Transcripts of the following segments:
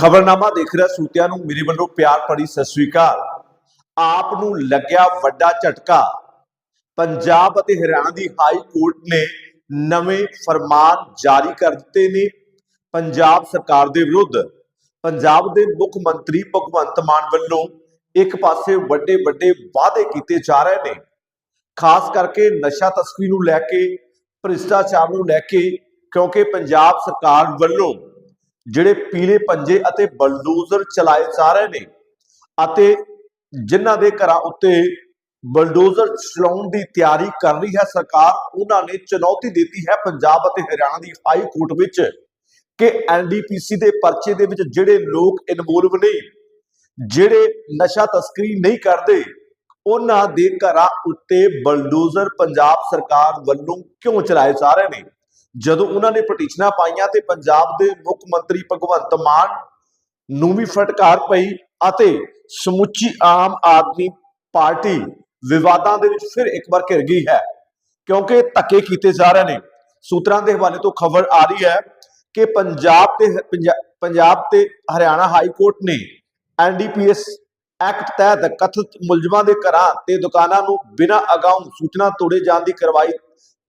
ਖਬਰਨਾਮਾ ਦੇਖ ਰਿਹਾ ਸੂਤਿਆਂ ਨੂੰ, ਮੇਰੇ ਵੱਲੋਂ ਪਿਆਰ ਭਰੀ ਸਤਿ ਸ੍ਰੀ ਅਕਾਲ। ਆਪ ਨੂੰ ਲੱਗਿਆ ਵੱਡਾ ਝਟਕਾ। ਪੰਜਾਬ ਅਤੇ ਹਰਿਆਣਾ ਦੀ ਹਾਈ ਕੋਰਟ ਨੇ ਨਵੇਂ ਫਰਮਾਨ ਜਾਰੀ ਕਰ ਦਿੱਤੇ ਨੇ। ਪੰਜਾਬ ਸਰਕਾਰ ਦੇ ਵਿਰੁੱਧ, ਪੰਜਾਬ ਦੇ ਮੁੱਖ ਮੰਤਰੀ ਭਗਵੰਤ ਮਾਨ ਵੱਲੋਂ ਇੱਕ ਪਾਸੇ ਵੱਡੇ ਵੱਡੇ ਵਾਅਦੇ ਕੀਤੇ ਜਾ ਰਹੇ ਨੇ। ਖਾਸ ਕਰਕੇ ਨਸ਼ਾ ਤਸਕਰੀ ਨੂੰ ਲੈ ਕੇ, ਭ੍ਰਿਸ਼ਟਾਚਾਰ ਨੂੰ ਲੈ ਕੇ, ਕਿਉਂਕਿ ਪੰਜਾਬ ਸਰਕਾਰ ਵੱਲੋਂ ਜਿਹੜੇ ਪੀਲੇ ਪੰਜੇ ਅਤੇ ਬਲਡੋਜ਼ਰ ਚਲਾਏ ਜਾ ਰਹੇ ਨੇ ਅਤੇ ਜਿਨ੍ਹਾਂ ਦੇ ਘਰਾਂ ਉੱਤੇ ਬਲਡੋਜ਼ਰ ਚਲਾਉਣ ਦੀ ਤਿਆਰੀ ਕਰ ਰਹੀ ਹੈ ਸਰਕਾਰ, ਉਹਨਾਂ ਨੇ ਚੁਣੌਤੀ ਦਿੱਤੀ ਹੈ ਪੰਜਾਬ ਅਤੇ ਹਰਿਆਣਾ ਦੀ ਹਾਈ ਕੋਰਟ ਵਿੱਚ ਕਿ ਐਨਡੀਪੀਸੀ ਦੇ ਪਰਚੇ ਦੇ ਵਿੱਚ ਜਿਹੜੇ ਲੋਕ ਇਨਵੋਲਵ ਨੇ, ਜਿਹੜੇ ਨਸ਼ਾ ਤਸਕਰੀ ਨਹੀਂ ਕਰਦੇ, ਉਹਨਾਂ ਦੇ ਘਰਾਂ ਉੱਤੇ ਬਲਡੋਜ਼ਰ ਪੰਜਾਬ ਸਰਕਾਰ ਵੱਲੋਂ ਕਿਉਂ ਚਲਾਏ ਜਾ ਰਹੇ ਨੇ? ਜਦੋਂ ਉਹਨਾਂ ਨੇ ਪਟੀਸ਼ਨਾਂ ਪਾਈਆਂ ਤੇ ਪੰਜਾਬ ਦੇ ਮੁੱਖ ਮੰਤਰੀ ਭਗਵੰਤ ਮਾਨ ਨੂੰ ਵੀ ਫਟਕਾਰ ਪਈ ਅਤੇ ਸਮੁੱਚੀ ਆਮ ਆਦਮੀ ਪਾਰਟੀ ਵਿਵਾਦਾਂ ਦੇ ਵਿੱਚ ਫਿਰ ਇੱਕ ਵਾਰ ਘਿਰ ਗਈ ਹੈ, ਕਿਉਂਕਿ ਧੱਕੇ ਕੀਤੇ ਜਾ ਰਹੇ ਨੇ। ਸੂਤਰਾਂ ਦੇ ਹਵਾਲੇ ਤੋਂ ਖਬਰ ਆ ਰਹੀ ਹੈ ਕਿ ਪੰਜਾਬ ਤੇ ਪੰਜਾਬ ਤੇ ਹਰਿਆਣਾ ਹਾਈ ਕੋਰਟ ਨੇ ਐਨਡੀਪੀਐਸ ਐਕਟ ਤਹਿਤ ਕਥਿਤ ਮੁਲਜ਼ਮਾਂ ਦੇ ਘਰਾਂ ਤੇ ਦੁਕਾਨਾਂ ਨੂੰ ਬਿਨਾਂ ਅਗਾਊਂ ਸੂਚਨਾ ਤੋੜੇ ਜਾਣ ਦੀ ਕਾਰਵਾਈ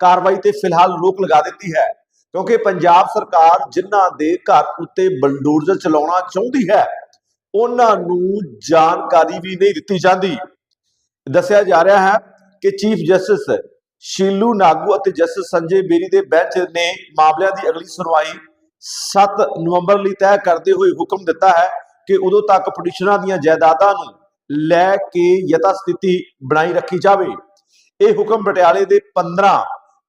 ਕਾਰਵਾਈ ਤੇ ਫਿਲਹਾਲ ਰੋਕ ਲਗਾ ਦਿੱਤੀ ਹੈ, ਕਿਉਂਕਿ ਪੰਜਾਬ ਸਰਕਾਰ ਜਿਨ੍ਹਾਂ ਦੇ ਘਰ ਉੱਤੇ ਬਲਡੋਜ਼ਰ ਚਲਾਉਣਾ ਚਾਹੁੰਦੀ ਹੈ, ਉਹਨਾਂ ਨੂੰ ਜਾਣਕਾਰੀ ਵੀ ਨਹੀਂ ਦਿੱਤੀ ਜਾਂਦੀ। ਦੱਸਿਆ ਜਾ ਰਿਹਾ ਹੈ ਕਿ ਚੀਫ ਜਸਟਿਸ ਸ਼ੀਲੂ ਨਾਗੂ ਅਤੇ ਜਸਟਿਸ ਸੰਜੇ ਬੇਰੀ ਦੇ ਬੈਂਚ ਨੇ ਮਾਮਲਿਆਂ ਦੀ ਅਗਲੀ ਸੁਣਵਾਈ 7 ਨਵੰਬਰ ਲਈ ਤੈਅ ਕਰਦੇ ਹੋਏ ਹੁਕਮ ਦਿੱਤਾ ਹੈ ਕਿ ਉਦੋਂ ਤੱਕ ਪਟੀਸ਼ਨਰਾਂ ਦੀਆਂ ਜਾਇਦਾਦਾਂ ਨੂੰ ਲੈ ਕੇ ਯਥਾ ਸਥਿਤੀ ਬਣਾਈ ਰੱਖੀ ਜਾਵੇ। ਇਹ ਹੁਕਮ ਪਟਿਆਲੇ ਦੇ 15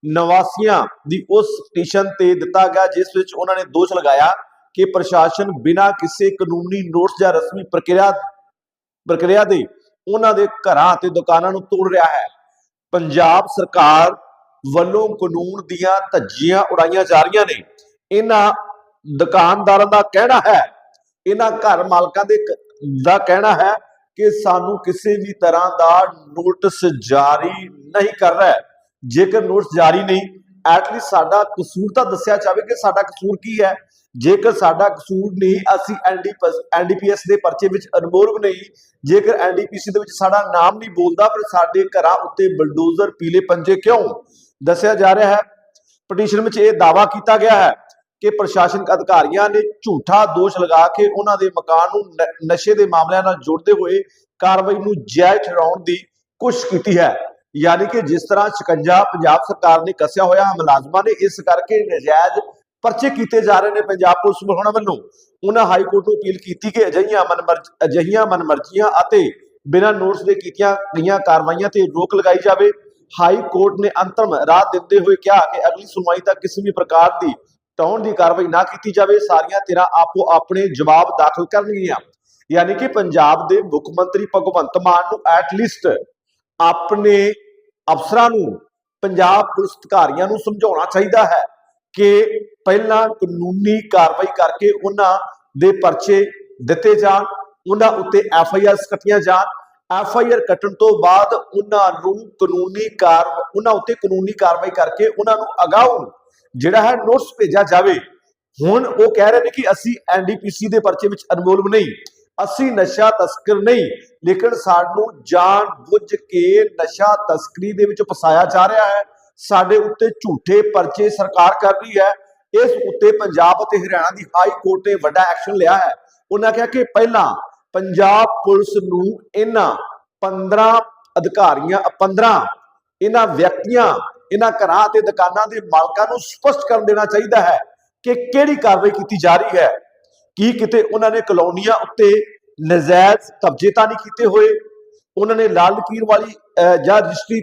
ਨਿਵਾਸੀਆਂ ਦੀ ਉਸ ਪਟੀਸ਼ਨ ਤੇ ਦਿੱਤਾ ਗਿਆ, ਜਿਸ ਵਿੱਚ ਉਹਨਾਂ ਨੇ ਦੋਸ਼ ਲਗਾਇਆ ਕਿ ਪ੍ਰਸ਼ਾਸਨ ਬਿਨਾਂ ਕਿਸੇ ਕਾਨੂੰਨੀ ਨੋਟਿਸ ਜਾਂ ਰਸਮੀ ਪ੍ਰਕਿਰਿਆ ਪ੍ਰਕਿਰਿਆ ਦੇ ਉਹਨਾਂ ਦੇ ਘਰਾਂ ਤੇ ਦੁਕਾਨਾਂ ਨੂੰ ਤੋੜ ਰਿਹਾ ਹੈ। ਪੰਜਾਬ ਸਰਕਾਰ ਵੱਲੋਂ ਕਾਨੂੰਨ ਦੀਆਂ ਧੱਜੀਆਂ ਉਡਾਈਆਂ ਜਾ ਰਹੀਆਂ ਨੇ। ਇਹਨਾਂ ਦੁਕਾਨਦਾਰਾਂ ਦਾ ਕਹਿਣਾ ਹੈ, ਇਹਨਾਂ ਘਰ ਮਾਲਕਾਂ ਦੇ ਦਾ ਕਹਿਣਾ ਹੈ ਕਿ ਸਾਨੂੰ ਕਿਸੇ ਵੀ ਤਰ੍ਹਾਂ ਦਾ ਨੋਟਿਸ ਜਾਰੀ ਨਹੀਂ ਕਰ ਰਿਹਾ। ਜੇਕਰ ਨੋਟਸ ਜਾਰੀ ਨਹੀਂ ਐਟਲੀਸਟ ਸਾਡਾ ਕਸੂਰ ਤਾਂ ਦੱਸਿਆ ਜਾਵੇ ਕਿ ਸਾਡਾ ਕਸੂਰ ਕੀ ਹੈ। ਜੇਕਰ ਸਾਡਾ ਕਸੂਰ ਨਹੀਂ, ਅਸੀਂ ਐਨਡੀਪੀਐਸ ਦੇ ਪਰਚੇ ਵਿੱਚ ਅਨਮੋਰਵ ਨਹੀਂ। ਜੇਕਰ ਐਨਡੀਪੀਸੀ ਦੇ ਵਿੱਚ ਸਾਡਾ ਨਾਮ ਨਹੀਂ ਬੋਲਦਾ ਪਰ ਸਾਡੇ ਘਰਾਂ ਉੱਤੇ ਬਲਡੋਜ਼ਰ ਪੀਲੇ ਪੰਜੇ ਕਿਉਂ? ਦੱਸਿਆ ਜਾ ਰਿਹਾ ਹੈ ਪਟੀਸ਼ਨ ਵਿੱਚ ਇਹ ਦਾਵਾ ਕੀਤਾ ਗਿਆ ਹੈ ਕਿ ਪ੍ਰਸ਼ਾਸਨਿਕ ਅਧਿਕਾਰੀਆਂ ਨੇ ਝੂਠਾ ਦੋਸ਼ ਲਗਾ ਕੇ ਉਹਨਾਂ ਦੇ ਮਕਾਨ ਨੂੰ, ਨਸ਼ੇ ਦੇ ਮਾਮਲਿਆਂ ਨਾਲ ਜੋੜਦੇ ਹੋਏ ਕਾਰਵਾਈ ਨੂੰ ਜਾਇਜ਼ ਠਹਿਰਾਉਣ ਦੀ ਕੋਸ਼ਿਸ਼ ਕੀਤੀ ਹੈ। ਯਾਨੀ ਕਿ ਜਿਸ ਤਰ੍ਹਾਂ ਸ਼ਿਕੰਜਾ ਪੰਜਾਬ ਸਰਕਾਰ ਨੇ ਕੱਸਿਆ ਹੋਇਆ ਮੁਲਾਜ਼ਮਾਂ ਨੇ, ਇਸ ਕਰਕੇ ਨਜਾਇਜ਼ ਪਰਚੇ ਕੀਤੇ ਜਾ ਰਹੇ ਨੇ ਪੰਜਾਬ ਪੁਲਿਸ ਵੱਲੋਂ ਵੱਲੋਂ। ਉਹਨਾਂ ਹਾਈ ਕੋਰਟ ਨੂੰ ਅਪੀਲ ਕੀਤੀ ਕਿ ਅਜਿਹੀਆਂ ਮਨਮਰਜ਼, ਅਜਿਹੀਆਂ ਮਨਮਰਜ਼ੀਆਂ ਅਤੇ ਬਿਨਾਂ ਨੋਟਿਸ ਦੇ ਕੀਤੀਆਂ ਗਈਆਂ ਕਾਰਵਾਈਆਂ ਤੇ ਰੋਕ ਲਗਾਈ ਜਾਵੇ। ਹਾਈ ਕੋਰਟ ਨੇ ਅੰਤਮ ਰਾਹ ਦਿੰਦੇ ਹੋਏ ਕਿਹਾ ਕਿ ਅਗਲੀ ਸੁਣਵਾਈ ਤੱਕ ਕਿਸੇ ਵੀ ਪ੍ਰਕਾਰ ਦੀ ਟਾਉਣ ਦੀ ਕਾਰਵਾਈ ਨਾ ਕੀਤੀ ਜਾਵੇ। ਸਾਰੀਆਂ ਧਿਰਾਂ ਆਪੋ ਆਪਣੇ ਜਵਾਬ ਦਾਖਲ ਕਰਨਗੀਆਂ। ਯਾਨੀ ਕਿ ਪੰਜਾਬ ਦੇ ਮੁੱਖ ਮੰਤਰੀ ਭਗਵੰਤ ਮਾਨ ਨੂੰ ਐਟਲੀਸਟ ਆਪਣੇ ਅਫਸਰਾਂ ਨੂੰ, ਪੰਜਾਬ ਪੁਲਿਸ ਅਧਿਕਾਰੀਆਂ ਨੂੰ ਸਮਝਾਉਣਾ ਚਾਹੀਦਾ ਹੈ ਕਿ ਪਹਿਲਾਂ ਕਾਨੂੰਨੀ ਕਾਰਵਾਈ ਕਰਕੇ ਉਹਨਾਂ ਦੇ ਪਰਚੇ ਦਿੱਤੇ ਜਾਣ, ਉਹਨਾਂ ਉੱਤੇ ਐਫ ਆਈ ਆਰ ਕੱਟੀਆਂ ਜਾਣ। ਐਫ ਆਈ ਆਰ ਕੱਟਣ ਤੋਂ ਬਾਅਦ ਉਹਨਾਂ ਨੂੰ ਕਾਨੂੰਨੀ ਕਾਰ, ਉਹਨਾਂ ਉੱਤੇ ਕਾਨੂੰਨੀ ਕਾਰਵਾਈ ਕਰਕੇ ਉਹਨਾਂ ਨੂੰ ਅਗਾਊਂ ਜਿਹੜਾ ਹੈ ਨੋਟਿਸ ਭੇਜਿਆ ਜਾਵੇ। ਹੁਣ ਉਹ ਕਹਿ ਰਹੇ ਨੇ ਕਿ ਅਸੀਂ ਐਨਡੀਪੀਸੀ ਦੇ ਪਰਚੇ ਵਿੱਚ ਅਨਮੋਲਵ ਨਹੀਂ। ਅਸੀਂ ਨਸ਼ਾ ਤਸਕਰ ਨਹੀਂ, ਲੇਕਿਨ ਸਾਨੂੰ ਜਾਣ ਬੁੱਝ ਕੇ ਨਸ਼ਾ ਤਸਕਰੀ ਦੇ ਵਿੱਚ ਫਸਾਇਆ ਜਾ ਰਿਹਾ ਹੈ। ਸਾਡੇ ਉੱਤੇ ਝੂਠੇ ਪਰਚੇ ਸਰਕਾਰ ਕਰ ਰਹੀ ਹੈ। ਇਸ ਉੱਤੇ ਪੰਜਾਬ ਅਤੇ ਹਰਿਆਣਾ ਦੀ ਹਾਈ ਕੋਰਟ ਨੇ ਵੱਡਾ ਐਕਸ਼ਨ ਲਿਆ ਹੈ। ਉਹਨਾਂ ਕਿਹਾ ਕਿ ਪਹਿਲਾਂ ਪੰਜਾਬ ਪੁਲਿਸ ਨੂੰ ਇਹਨਾਂ 15 ਅਧਿਕਾਰੀਆਂ 15 ਇਹਨਾਂ ਵਿਅਕਤੀਆਂ, ਇਹਨਾਂ ਘਰਾਂ ਤੇ ਦੁਕਾਨਾਂ ਦੇ ਮਾਲਕਾਂ ਨੂੰ ਸਪਸ਼ਟ ਕਰ ਦੇਣਾ ਚਾਹੀਦਾ ਹੈ ਕਿ ਕਿਹੜੀ ਕਾਰਵਾਈ ਕੀਤੀ ਜਾ ਰਹੀ ਹੈ। ਕੀ ਕਿਤੇ ਉਹਨਾਂ ਨੇ ਕਲੋਨੀਆਂ ਉੱਤੇ ਨਜਾਇਜ਼ ਕਬਜ਼ੇ ਤਾਂ ਨਹੀਂ ਕੀਤੇ ਹੋਏ? ਉਹਨਾਂ ਨੇ ਲਾਲ ਲਕੀਰ ਵਾਲੀ ਜਾਂ ਰਜਿਸਟਰੀ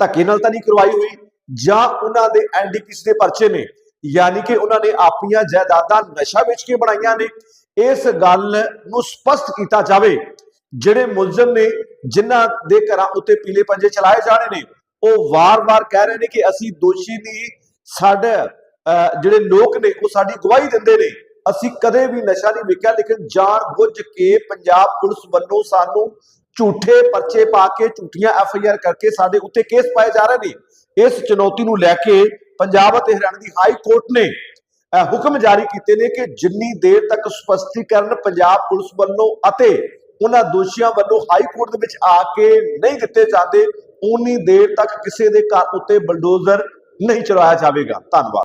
ਧੱਕੇ ਨਾਲ ਤਾਂ ਨਹੀਂ ਕਰਵਾਈ ਹੋਈ? ਜਾਂ ਉਹਨਾਂ ਦੇ ਐਨਡੀਪੀਸੀ ਦੇ ਪਰਚੇ ਨੇ? ਯਾਨੀ ਕਿ ਉਹਨਾਂ ਨੇ ਆਪਣੀਆਂ ਜਾਇਦਾਦਾਂ ਨਸ਼ਾ ਵੇਚ ਕੇ ਬਣਾਈਆਂ ਨੇ? ਇਸ ਗੱਲ ਨੂੰ ਸਪਸ਼ਟ ਕੀਤਾ ਜਾਵੇ ਜਿਹੜੇ ਮੁਲਜ਼ਮ ਨੇ ਜਿਨ੍ਹਾਂ ਦੇ ਘਰਾਂ ਉੱਤੇ ਪੀਲੇ ਪੰਜੇ ਚਲਾਏ ਜਾਣੇ ਨੇ ਉਹ ਵਾਰ-ਵਾਰ ਕਹਿ ਰਹੇ ਨੇ ਕਿ ਅਸੀਂ ਦੋਸ਼ੀ ਨਹੀਂ ਸਾਡੇ ਅਹ, ਜਿਹੜੇ ਲੋਕ ਨੇ ਉਹ ਸਾਡੀ ਗਵਾਹੀ ਦਿੰਦੇ ਨੇ। ਅਸੀਂ ਕਦੇ ਵੀ ਨਸ਼ਾ ਨਹੀਂ ਵਿਕਿਆ ਲੇਕਿਨ ਜਾਣ ਬੁੱਝ ਕੇ ਪੰਜਾਬ ਪੁਲਿਸ ਵੱਲੋਂ ਸਾਨੂੰ ਝੂਠੇ ਪਰਚੇ ਪਾ ਕੇ, ਝੂਠੀਆਂ ਐਫ ਆਈ ਆਰ ਕਰਕੇ ਸਾਡੇ ਉੱਤੇ ਕੇਸ ਪਾਏ ਜਾ ਰਹੇ ਨੇ। ਇਸ ਚੁਣੌਤੀ ਨੂੰ ਲੈ ਕੇ ਪੰਜਾਬ ਅਤੇ ਹਰਿਆਣਾ ਦੀ ਹਾਈ ਕੋਰਟ ਨੇ ਹੁਕਮ ਜਾਰੀ ਕੀਤੇ ਨੇ ਕਿ ਜਿੰਨੀ ਦੇਰ ਤੱਕ ਸਪਸ਼ਟੀਕਰਨ ਪੰਜਾਬ ਪੁਲਿਸ ਵੱਲੋਂ ਅਤੇ ਉਹਨਾਂ ਦੋਸ਼ੀਆਂ ਵੱਲੋਂ ਹਾਈ ਕੋਰਟ ਦੇ ਵਿੱਚ ਆ ਕੇ ਨਹੀਂ ਦਿੱਤੇ ਜਾਂਦੇ ਉਨੀ ਦੇਰ ਤੱਕ ਕਿਸੇ ਦੇ ਘਰ ਉੱਤੇ ਬਲਡੋਜ਼ਰ ਨਹੀਂ ਚਲਾਇਆ ਜਾਵੇਗਾ। ਧੰਨਵਾਦ।